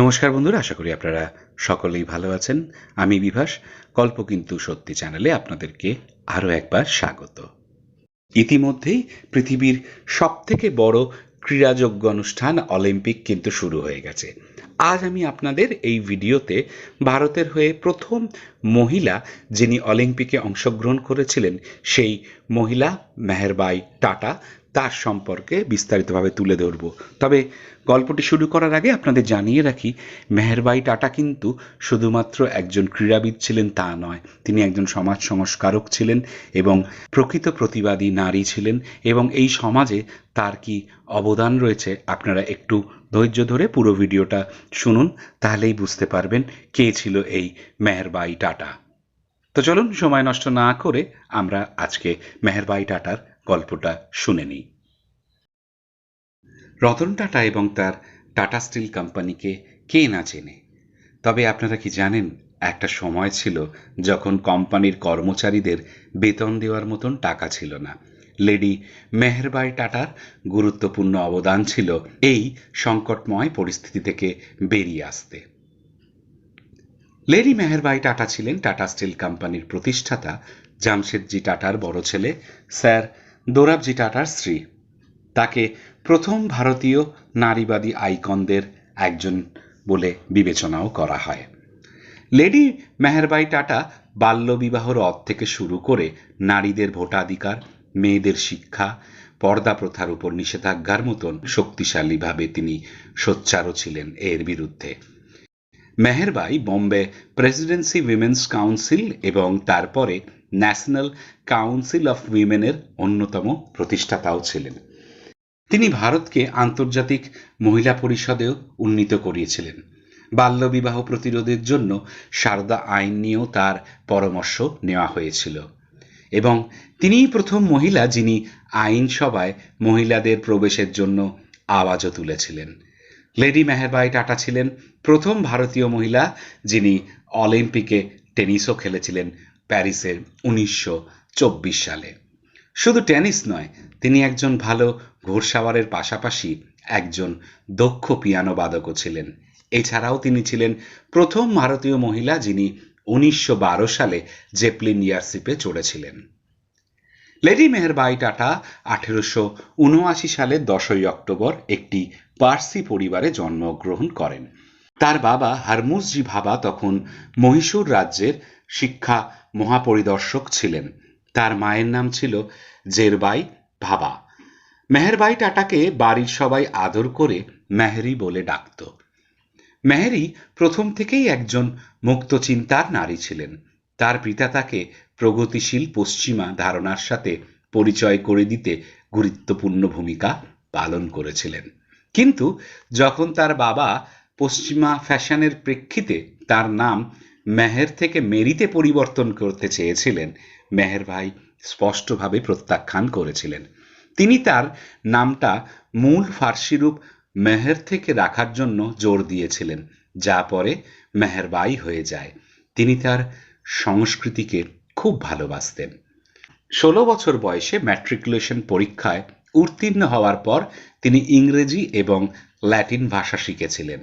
নমস্কার বন্ধুরা, আশা করি আপনারা সকলেই ভালো আছেন। আমি বিভাস, গল্প কিন্তু সত্যি চ্যানেলে আপনাদেরকে আরও একবার স্বাগত। ইতিমধ্যেই পৃথিবীর সবথেকে বড় ক্রীড়াযোগ্য অনুষ্ঠান অলিম্পিক কিন্তু শুরু হয়ে গেছে। আজ আমি আপনাদের এই ভিডিওতে ভারতের হয়ে প্রথম মহিলা যিনি অলিম্পিকে অংশগ্রহণ করেছিলেন, সেই মহিলা মেহেরবাই টাটা তার সম্পর্কে বিস্তারিতভাবে তুলে ধরব। তবে গল্পটি শুরু করার আগে আপনাদের জানিয়ে রাখি, মেহেরবাই টাটা কিন্তু শুধুমাত্র একজন ক্রীড়াবিদ ছিলেন তা নয়। তিনি একজন সমাজ সংস্কারক ছিলেন এবং প্রকৃত প্রতিবাদী নারী ছিলেন এবং এই সমাজে তার কি অবদান রয়েছে আপনারা একটু ধৈর্য ধরে পুরো ভিডিওটা শুনুন, তাহলেই বুঝতে পারবেন কে ছিল এই মেহেরবাই টাটা। তো চলুন, সময় নষ্ট না করে আমরা আজকে মেহেরবাই টাটার গল্পটা শুনে নিই। রতন টাটা এবং তার টাটা স্টিল কোম্পানিকে কে না চেনে? তবে আপনারা কি জানেন, একটা সময় ছিল যখন কোম্পানির কর্মচারীদের বেতন দেওয়ার মতন টাকা ছিল না। লেডি মেহেরবাই টাটার গুরুত্বপূর্ণ অবদান ছিল এই সংকটময় পরিস্থিতি থেকে বেরিয়ে আসতে। লেডি মেহেরবাই টাটা ছিলেন টাটা স্টিল কোম্পানির প্রতিষ্ঠাতা। জামশেদজি টাটার বড় ছেলে স্যার দোরাবজি টাটার স্ত্রী। তাকে প্রথম ভারতীয় নারীবাদী আইকনদের একজন বলে বিবেচনাও করা হয়। লেডি মেহেরবাই টাটা বাল্যবিবাহ রদ থেকে শুরু করে নারীদের ভোটাধিকার, মেয়েদের শিক্ষা, পর্দা প্রথার উপর নিষেধাজ্ঞার মতন শক্তিশালীভাবে তিনি সোচ্চারও ছিলেন এর বিরুদ্ধে। Meherbai Bombay presidency women's council এবং তারপরে ন্যাশনাল কাউন্সিল অফ উইমেনের অন্যতম প্রতিষ্ঠাতাও ছিলেন। তিনি ভারতকে আন্তর্জাতিক মহিলা পরিষদেও উন্নীত করিয়েছিলেন। বাল্যবিবাহ প্রতিরোধের জন্য সারদা আইন নিয়েও তার পরামর্শ নেওয়া হয়েছিল। এবং তিনিই প্রথম মহিলা যিনি আইনসভায় মহিলাদের প্রবেশের জন্য আওয়াজও তুলেছিলেন। লেডি মেহেরবাই টাটা ছিলেন প্রথম ভারতীয় মহিলা যিনি অলিম্পিকে টেনিসও খেলেছিলেন প্যারিসের উনিশশো চব্বিশ সালে। শুধু টেনিস নয়, তিনি একজন ভালো ঘোড়সাওয়ারের পাশাপাশি একজন দক্ষ পিয়ানো বাদকও ছিলেন। এছাড়াও তিনি ছিলেন প্রথম ভারতীয় মহিলা যিনি উনিশশো বারো সালে জেপলিন ইয়ারশিপে চড়েছিলেন। লেডি মেহেরবাই টাটা আঠেরোশো উনআশি সালের দশই অক্টোবর একটি পার্সি পরিবারে জন্মগ্রহণ করেন। তার বাবা হারমুসজি ভাবা তখন মহীশূর রাজ্যের শিক্ষা মহাপরিদর্শক ছিলেন। তার মায়ের নাম ছিল জেরবাই ভাবা। মেহেরবাই টাটাকে বাড়ির সবাই আদর করে মেহেরি বলে ডাকত। মেহেরি প্রথম থেকেই একজন মুক্ত চিন্তার নারী ছিলেন। তার পিতা তাকে প্রগতিশীল পশ্চিমা ধারণার সাথে পরিচয় করে দিতে গুরুত্বপূর্ণ ভূমিকা পালন করেছিলেন। কিন্তু যখন তার বাবা পশ্চিমা ফ্যাশনের প্রেক্ষিতে তার নাম মেহের থেকে মেরিতে পরিবর্তন করতে চেয়েছিলেন, মেহের ভাই স্পষ্টভাবে প্রত্যাখ্যান করেছিলেন। তিনি তার নামটা মূল ফার্সি রূপ মেহের থেকে রাখার জন্য জোর দিয়েছিলেন, যা পরে মেহেরবাই হয়ে যায়। তিনি তার সংস্কৃতিকে খুব ভালোবাসতেন। ষোলো বছর বয়সে ম্যাট্রিকুলেশন পরীক্ষায় উত্তীর্ণ হওয়ার পর তিনি ইংরেজি এবং ল্যাটিন ভাষা শিখেছিলেন।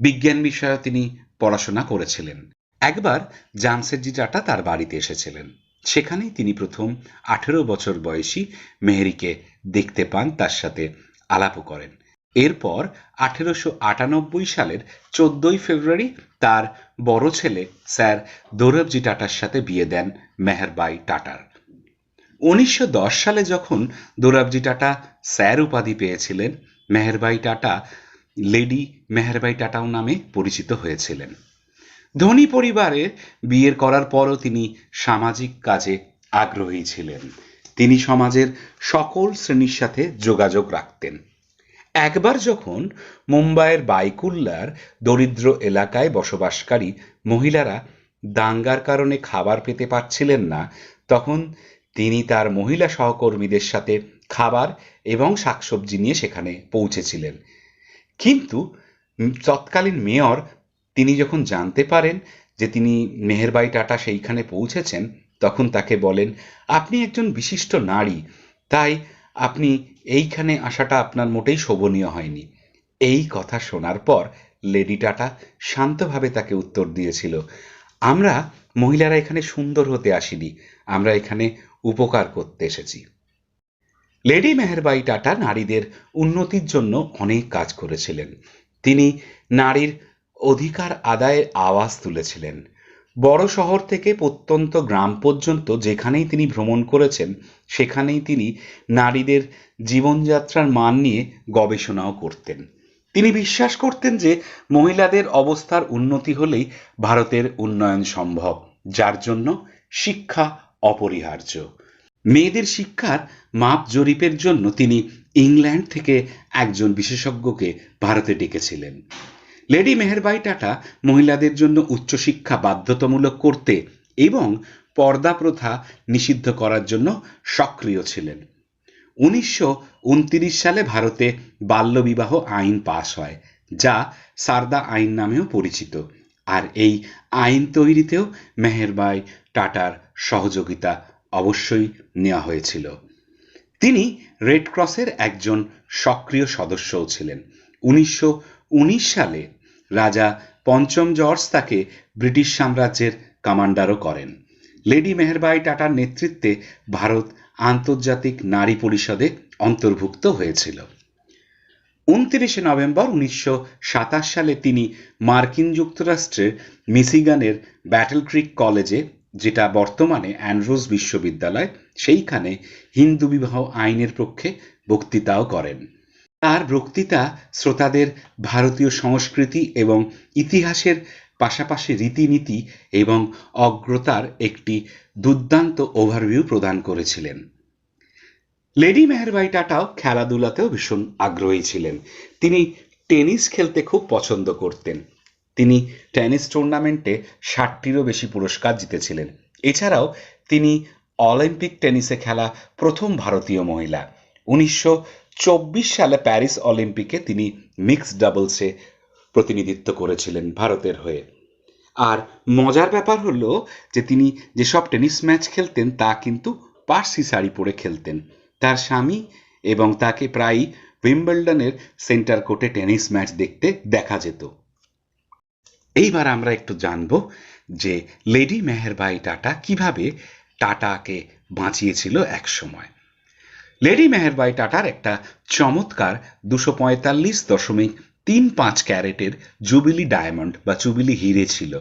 বিজ্ঞান বিষয়ে তিনি পড়াশোনা করেছিলেন। একবার জামশেদজি টাটা তার বাড়িতে এসেছিলেন। সেখানেই তিনি প্রথম আঠেরো বছর বয়সী মেহেরিকে দেখতে পান, তার সাথে আলাপও করেন। এরপর আঠেরোশো আটানব্বই সালের চোদ্দই ফেব্রুয়ারি তার বড় ছেলে স্যার দৌরবজি টাটার সাথে বিয়ে দেন মেহেরবাই টাটার। উনিশশো দশ সালে যখন দৌরবজি টাটা স্যার উপাধি পেয়েছিলেন মেহেরবাই টাটা লেডি মেহেরবাই টাটাও নামে পরিচিত হয়েছিলেন। ধনী পরিবারের বিয়ের করার পরও তিনি সামাজিক কাজে আগ্রহী ছিলেন। তিনি সমাজের সকল শ্রেণির সাথে যোগাযোগ রাখতেন। একবার যখন মুম্বাইয়ের বাইকুল্লার দরিদ্র এলাকায় বসবাসকারী মহিলারা দাঙ্গার কারণে খাবার পেতে পারছিলেন না। তখন তিনি তার মহিলা সহকর্মীদের সাথে খাবার এবং শাকসবজি নিয়ে সেখানে পৌঁছেছিলেন। কিন্তু তৎকালীন মেয়র তিনি যখন জানতে পারেন যে তিনি মেহেরবাই টাটা সেইখানে পৌঁছেছেন, তখন তাকে বলেন, আপনি একজন বিশিষ্ট নারী, তাই আপনি এইখানে আসাটা আপনার মোটেই শোভনীয় হয়নি। এই কথা শোনার পর লেডি টাটা শান্তভাবে তাকে উত্তর দিয়েছিল আমরা মহিলারা এখানে সুন্দর হতে আসিনি। আমরা এখানে উপকার করতে এসেছি। লেডি মেহেরবাই টাটা নারীদের উন্নতির জন্য অনেক কাজ করেছিলেন। তিনি নারীর অধিকার আদায়ের আওয়াজ তুলেছিলেন। বড় শহর থেকে প্রত্যন্ত গ্রাম পর্যন্ত যেখানেই তিনি ভ্রমণ করেছেন, সেখানেই তিনি নারীদের জীবনযাত্রার মান নিয়ে গবেষণাও করতেন। তিনি বিশ্বাস করতেন যে মহিলাদের অবস্থার উন্নতি হলেই ভারতের উন্নয়ন সম্ভব, যার জন্য শিক্ষা অপরিহার্য। মেয়েদের শিক্ষার মাপ জরিপের জন্য তিনি ইংল্যান্ড থেকে একজন বিশেষজ্ঞকে ভারতে ডেকেছিলেন। লেডি মেহেরবাই টাটা মহিলাদের জন্য উচ্চশিক্ষা বাধ্যতামূলক করতে এবং পর্দা প্রথা নিষিদ্ধ করার জন্য সক্রিয় ছিলেন। উনিশশো উনত্রিশ সালে ভারতে বাল্যবিবাহ আইন পাশ হয়, যা সারদা আইন নামেও পরিচিত। আর এই আইন তৈরিতেও মেহেরবাই টাটার সহযোগিতা অবশ্যই নেওয়া হয়েছিল। তিনি রেড ক্রসের একজন সক্রিয় সদস্যও ছিলেন। উনিশশো উনিশ সালে রাজা পঞ্চম জর্জ তাকে ব্রিটিশ সাম্রাজ্যের কমান্ডারও করেন। লেডি মেহেরবাই টাটার নেতৃত্বে ভারত আন্তর্জাতিক নারী পরিষদে অন্তর্ভুক্ত হয়েছিল। উনত্রিশে নভেম্বর উনিশশো সাতাশ সালে তিনি মার্কিন যুক্তরাষ্ট্রের মিসিগানের ব্যাটেল ক্রিক কলেজে, যেটা বর্তমানে অ্যান্ড্রুজ বিশ্ববিদ্যালয়, সেইখানে হিন্দু বিবাহ আইনের পক্ষে বক্তৃতাও করেন। তার বক্তৃতা শ্রোতাদের ভারতীয় সংস্কৃতি এবং ইতিহাসের পাশাপাশি রীতিনীতি এবং অগ্রতার একটি দুর্দান্ত ওভারভিউ প্রদান করেছিলেন। লেডি মেহেরবাই টাটাও খেলাধুলাতেও ভীষণ আগ্রহী ছিলেন। তিনি টেনিস খেলতে খুব পছন্দ করতেন। তিনি টেনিস টুর্নামেন্টে ষাটটিরও বেশি পুরস্কার জিতেছিলেন। এছাড়াও তিনি অলিম্পিক টেনিসে খেলা প্রথম ভারতীয় মহিলা। উনিশশো চব্বিশ সালে প্যারিস অলিম্পিকে তিনি মিক্সড ডাবলসে প্রতিনিধিত্ব করেছিলেন ভারতের হয়ে। আর মজার ব্যাপার হলো যে তিনি যেসব টেনিস ম্যাচ খেলতেন, তা কিন্তু পার্সি শাড়ি পরে খেলতেন। তার স্বামী এবং তাকে প্রায়ই উইম্বলডনের সেন্টার কোর্টে টেনিস ম্যাচ দেখতে দেখা যেত। এইবার আমরা একটু জানব যে লেডি মেহেরবাই টাটা কীভাবে টাটাকে বাঁচিয়েছিল এক সময় লেডি মেহেরবাই টাটার একটা চমৎকার দুশো পঁয়তাল্লিশ দশমিক তিন পাঁচ ক্যারেটের জুবিলি ডায়মন্ড বা জুবিলি হিরে ছিল।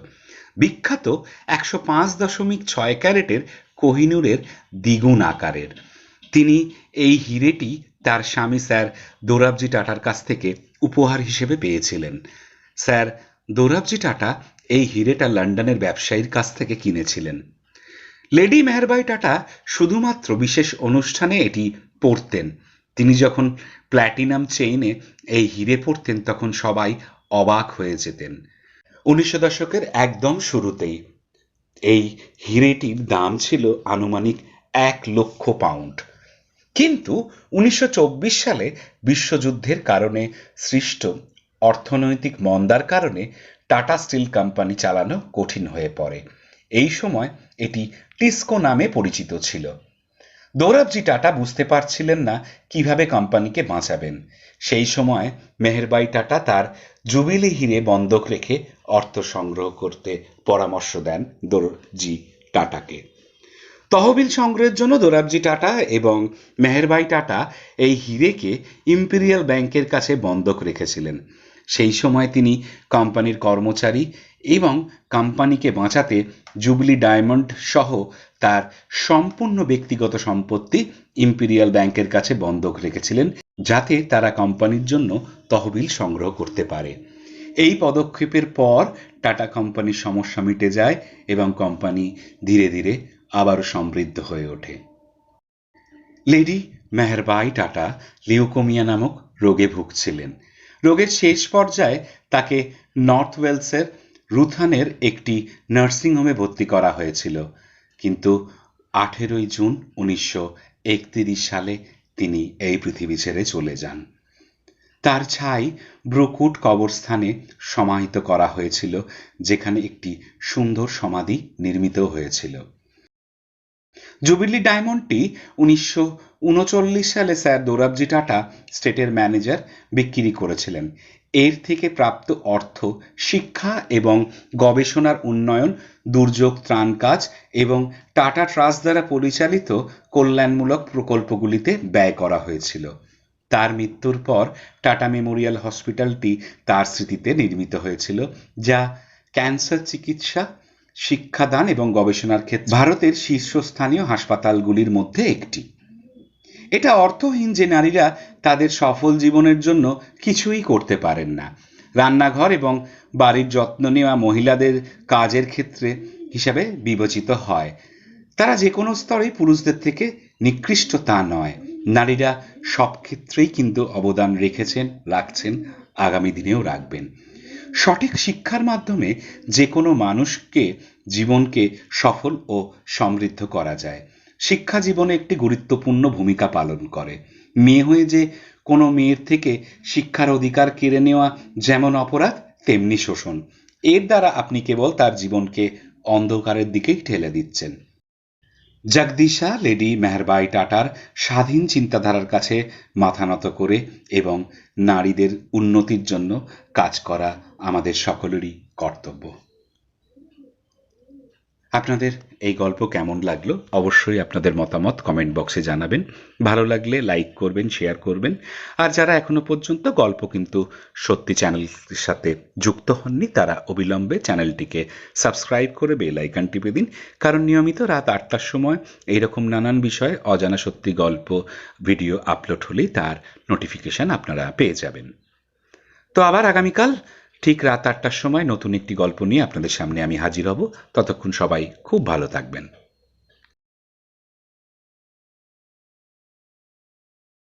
বিখ্যাত একশো পাঁচ দশমিক ছয় ক্যারেটের কোহিনুরের দ্বিগুণ আকারের। তিনি এই হিরেটি তার স্বামী স্যার দোরাবজি টাটার কাছ থেকে উপহার হিসেবে পেয়েছিলেন। স্যার দোরাবজি টাটা এই হিরেটা লন্ডনের ব্যবসায়ীর কাছ থেকে কিনেছিলেন। লেডি মেহেরবাই টাটা শুধুমাত্র বিশেষ অনুষ্ঠানে এটি পরতেন। তিনি যখন প্ল্যাটিনাম চেইনে এই হিরে পড়তেন, তখন সবাই অবাক হয়ে যেতেন। উনিশশো দশকের একদম শুরুতেই এই হিরেটির দাম ছিল আনুমানিক এক লক্ষ পাউন্ড। কিন্তু উনিশশো চব্বিশ সালে বিশ্বযুদ্ধের কারণে সৃষ্ট অর্থনৈতিক মন্দার কারণে টাটা স্টিল কোম্পানি চালানো কঠিন হয়ে পড়ে। এই সময় এটি টিস্কো নামে পরিচিত ছিল। দৌরাবজি টাটা বুঝতে পারছিলেন না কীভাবে কোম্পানিকে বাঁচাবেন। সেই সময় মেহেরবাই টাটা তার জুবিলি হিরে বন্ধক রেখে অর্থ সংগ্রহ করতে পরামর্শ দেন দোরজি টাটাকে। তহবিল সংগ্রহের জন্য দোরাবজি টাটা এবং মেহেরবাই টাটা এই হিরেকে ইম্পেরিয়াল ব্যাংকের কাছে বন্ধক রেখেছিলেন। সেই সময় তিনি কোম্পানির কর্মচারী এবং কোম্পানিকে বাঁচাতে জুবলি ডায়মন্ড সহ তার সম্পূর্ণ ব্যক্তিগত সম্পত্তি ইম্পিরিয়াল ব্যাংকের কাছে বন্ধক রেখেছিলেন যাতে তারা কোম্পানির জন্য তহবিল সংগ্রহ করতে পারে। এই পদক্ষেপের পর টাটা কোম্পানির সমস্যা মিটে যায় এবং কোম্পানি ধীরে ধীরে আবারও সমৃদ্ধ হয়ে ওঠে। লেডি মেহরবাই টাটা লিউকোমিয়া নামক রোগে ভুগছিলেন। রোগের শেষ পর্যায়ে তাকে নর্থ ওয়েলসের রুথানের একটি নার্সিংহোমে ভর্তি করা হয়েছিল। কিন্তু আঠেরোই জুন উনিশশো সালে তিনি এই পৃথিবী ছেড়ে চলে যান। তার ছাই ব্রুকুট কবরস্থানে সমাহিত করা হয়েছিল, যেখানে একটি সুন্দর সমাধি নির্মিত হয়েছিল। জুবিলি ডায়মন্ডটি উনিশশো উনচল্লিশ সালে স্যার দৌরাবজি টাটা, স্টেটের ম্যানেজার, বিক্রি করেছিলেন। এর থেকে প্রাপ্ত অর্থ শিক্ষা এবং গবেষণার উন্নয়ন, দুর্যোগ ত্রাণ কাজ এবং টাটা ট্রাস্ট দ্বারা পরিচালিত কল্যাণমূলক প্রকল্পগুলিতে ব্যয় করা হয়েছিল। তার মৃত্যুর পর টাটা মেমোরিয়াল হসপিটালটি তার স্মৃতিতে নির্মিত হয়েছিল, যা ক্যান্সার চিকিৎসা, শিক্ষাদান এবং গবেষণার ক্ষেত্রে ভারতের শীর্ষস্থানীয় হাসপাতালগুলির মধ্যে একটি। এটা অর্থহীন যে নারীরা তাদের সফল জীবনের জন্য কিছুই করতে পারেন না। রান্নাঘর এবং বাড়ির যত্ন নেওয়া মহিলাদের কাজের ক্ষেত্রে হিসাবে বিবেচিত হয়। তারা যে কোনো স্তরেই পুরুষদের থেকে নিকৃষ্ট তা নয়। নারীরা সব ক্ষেত্রেই কিন্তু অবদান রেখেছেন, রাখছেন, আগামী দিনেও রাখবেন। সঠিক শিক্ষার মাধ্যমে যে কোনো মানুষকে, জীবনকে সফল ও সমৃদ্ধ করা যায়। শিক্ষা জীবনে একটি গুরুত্বপূর্ণ ভূমিকা পালন করে। মেয়ে হয়ে যে কোনো মেয়ের থেকে শিক্ষার অধিকার কেড়ে নেওয়া যেমন অপরাধ, তেমনি শোষণ। এর দ্বারা আপনি কেবল তার জীবনকে অন্ধকারের দিকেই ঠেলে দিচ্ছেন। জগদীশা, লেডি মেহরবাই টাটার স্বাধীন চিন্তাধারার কাছে মাথা নত করে এবং নারীদের উন্নতির জন্য কাজ করা আমাদের সকলেরই কর্তব্য। আপনাদের এই গল্প কেমন লাগল? অবশ্যই আপনাদের মতামত কমেন্ট বক্সে জানাবেন। ভালো লাগলে লাইক করবেন শেয়ার করবেন। আর যারা এখনও পর্যন্ত গল্প কিন্তু সত্যি চ্যানেলের সাথে যুক্ত হননি, তারা অবিলম্বে চ্যানেলটিকে সাবস্ক্রাইব করে বেল আইকন টিপে দিন। কারণ নিয়মিত রাত আটটার সময় এইরকম নানান বিষয়ে অজানা সত্যি গল্প ভিডিও আপলোড হলেই তার নোটিফিকেশন আপনারা পেয়ে যাবেন। তো আবার আগামীকাল ঠিক রাত আটটার সময় নতুন একটি গল্প নিয়ে আপনাদের সামনে আমি হাজির হব। ততক্ষণ সবাই খুব ভালো থাকবেন।